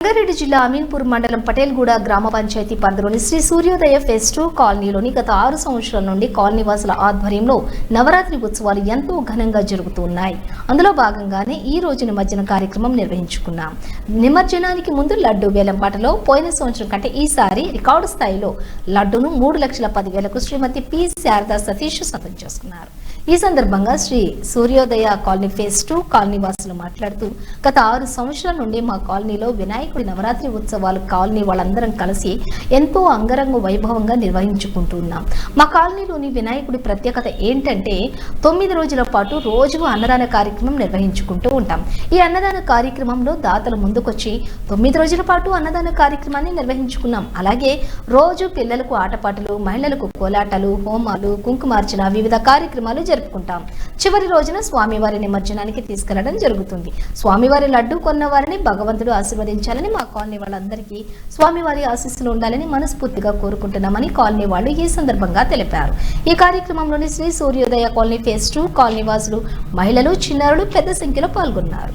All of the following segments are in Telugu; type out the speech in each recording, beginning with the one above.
రంగారెడ్డి జిల్లా అమీన్పూర్ మండలం పటేల్గూడ గ్రామ పంచాయతీ పరిధిలోని శ్రీ సూర్యోదయ ఫెస్ట్ టూ కాలనీలోని గత ఆరు సంవత్సరాల నుండి కాలనీవాసుల ఆధ్వర్యంలో నవరాత్రి ఉత్సవాలు ఎంతో ఘనంగా జరుగుతున్నాయి. అందులో భాగంగానే ఈ రోజు నిమజ్జన కార్యక్రమం నిర్వహించుకున్నాం. నిమజ్జనానికి ముందు లడ్డు వేలంపాటలో పోయిన సంవత్సరం కంటే ఈసారి రికార్డు స్థాయిలో లడ్డును మూడు లక్షల పదివేలకు శ్రీమతి పి. శారదా సతీష్ సొంతం చేసుకున్నారు. ఈ సందర్భంగా శ్రీ సూర్యోదయ కాలనీ ఫేజ్ టూ కాలనీ వాసులు మాట్లాడుతూ గత ఆరు సంవత్సరాల నుండి మా కాలనీలో వినాయకుడి నవరాత్రి ఉత్సవాలు కాలనీ వాళ్ళందరం కలిసి ఎంతో అంగరంగ వైభవంగా నిర్వహించుకుంటున్నాం. మా కాలనీలోని వినాయకుడి ప్రత్యేకత ఏంటంటే తొమ్మిది రోజుల పాటు రోజు అన్నదాన కార్యక్రమం నిర్వహించుకుంటూ ఉంటాం. ఈ అన్నదాన కార్యక్రమంలో దాతలు ముందుకొచ్చి తొమ్మిది రోజుల పాటు అన్నదాన కార్యక్రమాన్ని నిర్వహించుకున్నాం. అలాగే రోజు పిల్లలకు ఆటపాటలు మహిళలకు కోలాటాలు హోమాలు కుంకుమార్చన వివిధ కార్యక్రమాలు జరుపుకుంటాం. చివరి రోజున స్వామివారి నిమజ్జనానికి తీసుకెళ్ళడం జరుగుతుంది. స్వామివారి లడ్డు కొన్న వారిని భగవంతుడు ఆశీర్వదించాలని మా కాలనీ వాళ్ళందరికీ స్వామివారి ఆశీస్సులు ఉండాలని మనస్ఫూర్తిగా కోరుకుంటున్నామని కాలనీ వాళ్ళు ఈ సందర్భంగా తెలిపారు. ఈ కార్యక్రమంలోని శ్రీ సూర్యోదయ కాలనీ ఫేస్ టూ కాలనీ వాసులు మహిళలు చిన్నారులు పెద్ద సంఖ్యలో పాల్గొన్నారు.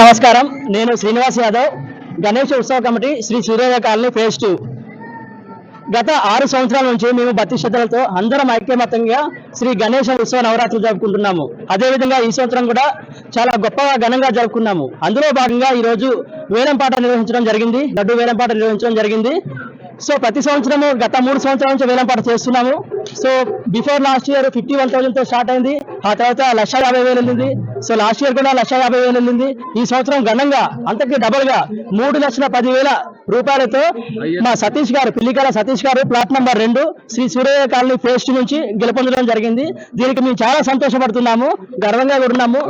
నమస్కారం. నేను శ్రీనివాస్ యాదవ్. గణేష్ ఉత్సవ కమిటీ శ్రీ సూర్యోదయ కాలనీ ఫేజ్ టూ. గత ఆరు సంవత్సరాల నుంచి మేము భక్తి శ్రద్ధలతో అందరం ఐక్యమతంగా శ్రీ గణేష ఉత్సవ నవరాత్రులు జరుపుకుంటున్నాము. అదేవిధంగా ఈ సంవత్సరం కూడా చాలా గొప్పగా ఘనంగా జరుపుకున్నాము. అందులో భాగంగా ఈ రోజు వేలంపాట నిర్వహించడం జరిగింది. లడ్డు వేలంపాట నిర్వహించడం జరిగింది. సో ప్రతి సంవత్సరము గత మూడు సంవత్సరాల నుంచి వేలంపాట చేస్తున్నాము. So before last year fifty one థౌసండ్తో start అయింది. ఆ తర్వాత లక్ష యాభై వేలు వెళ్ళింది. సో లాస్ట్ ఇయర్ కూడా లక్ష యాభై వేలు వెళ్ళింది. ఈ సంవత్సరం ఘనంగా అంతకి డబల్గా మూడు లక్షల పదివేల రూపాయలతో మా సతీష్ గారు పిల్లికల సతీష్ గారు ప్లాట్ నంబర్ రెండు శ్రీ సూర్య కాలనీ ఫేస్ నుంచి గెలుపొందడం జరిగింది. దీనికి మేము చాలా సంతోషపడుతున్నాము. గర్వంగా కూడా ఉన్నాము.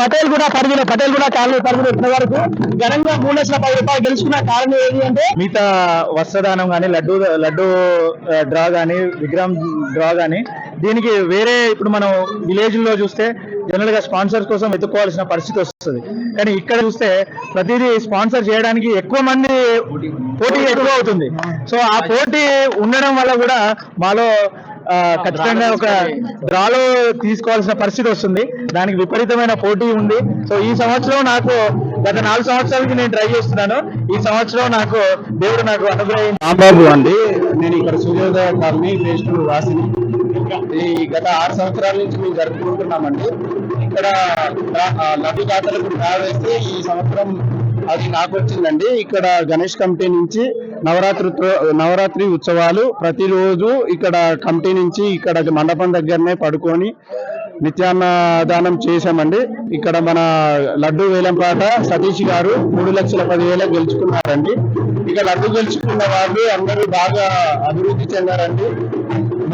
పటేల్ కూడా పరిధిలో పటేల్ కూడా కాలనీ పరిధిలో ఇప్పటి వరకు ఘనంగా మూడు లక్షల పది రూపాయలు గెలుచుకున్న కారణం ఏది అంటే మిగతా వస్త్రదానం కానీ లడ్డు లడ్డు డ్రా కానీ విగ్రహం డ్రా కానీ దీనికి వేరే ఇప్పుడు మనం విలేజ్లో చూస్తే జనరల్గా స్పాన్సర్స్ కోసం వెతుక్కోవాల్సిన పరిస్థితి వస్తుంది. కానీ ఇక్కడ చూస్తే ప్రతిదీ స్పాన్సర్ చేయడానికి ఎక్కువ మంది పోటీ ఎక్కువ అవుతుంది. సో ఆ పోటీ ఉండడం వల్ల కూడా మాలో ఖచ్చితంగా ఒక డ్రాలో తీసుకోవాల్సిన పరిస్థితి వస్తుంది. దానికి విపరీతమైన పోటీ ఉంది. సో ఈ సంవత్సరం నాకు గత నాలుగు సంవత్సరాలకి నేను ట్రై చేస్తున్నాను. ఈ సంవత్సరం నాకు దేవుడు నాకు అనుగ్రహించి రాంబాబు అండి. నేను ఇక్కడ సూర్యోదయ కాలనీ ఫేస్ వాసిని ఈ గత ఆరు సంవత్సరాల నుంచి మేము జరుపుకుంటున్నామండి. ఇక్కడ లబ్ధి ఆ, లడ్డు దాతలకు వేస్తే ఈ సంవత్సరం అది నాకు వచ్చిందండి ఇక్కడ గణేష్ కమిటీ నుంచి నవరాత్రి నవరాత్రి ఉత్సవాలు ప్రతిరోజు ఇక్కడ కమిటీ నుంచి ఇక్కడ మండపం దగ్గరనే పడుకొని నిత్యాన్నదానం చేశామండి. ఇక్కడ మన లడ్డు వేలంపాట సతీష్ గారు మూడు లక్షల పదివేల గెలుచుకున్నారండి. ఇక లడ్డు గెలుచుకున్న వాళ్ళు అందరూ బాగా అభివృద్ధి చెందారండి.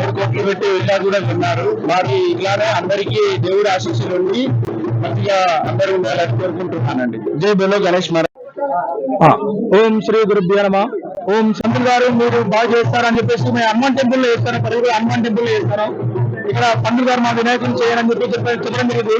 మూడు కోట్లు పెట్టి వెళ్ళారు కూడా విన్నారు. వారి ఇలానే అందరికీ దేవుడు ఆశీస్సులు ఉండి మంచిగా అందరూ ఉండాలని కోరుకుంటున్నానండి. జై బెల్లో గణేష్ మహారాజ్ ఓం శ్రీ గురుభ్యో నమ. ఓం సంతులు గారు మీరు బాగా చేస్తారని చెప్పేసి మేము హనుమాన్ టెంపుల్లో చేస్తాను. పది హనుమాన్ టెంపుల్లో చేస్తాను. ఇక్కడ పండుగ గారు మా వినాయకుని చేయాలని చెప్పి చెప్పారు. చెప్పడం జరిగింది.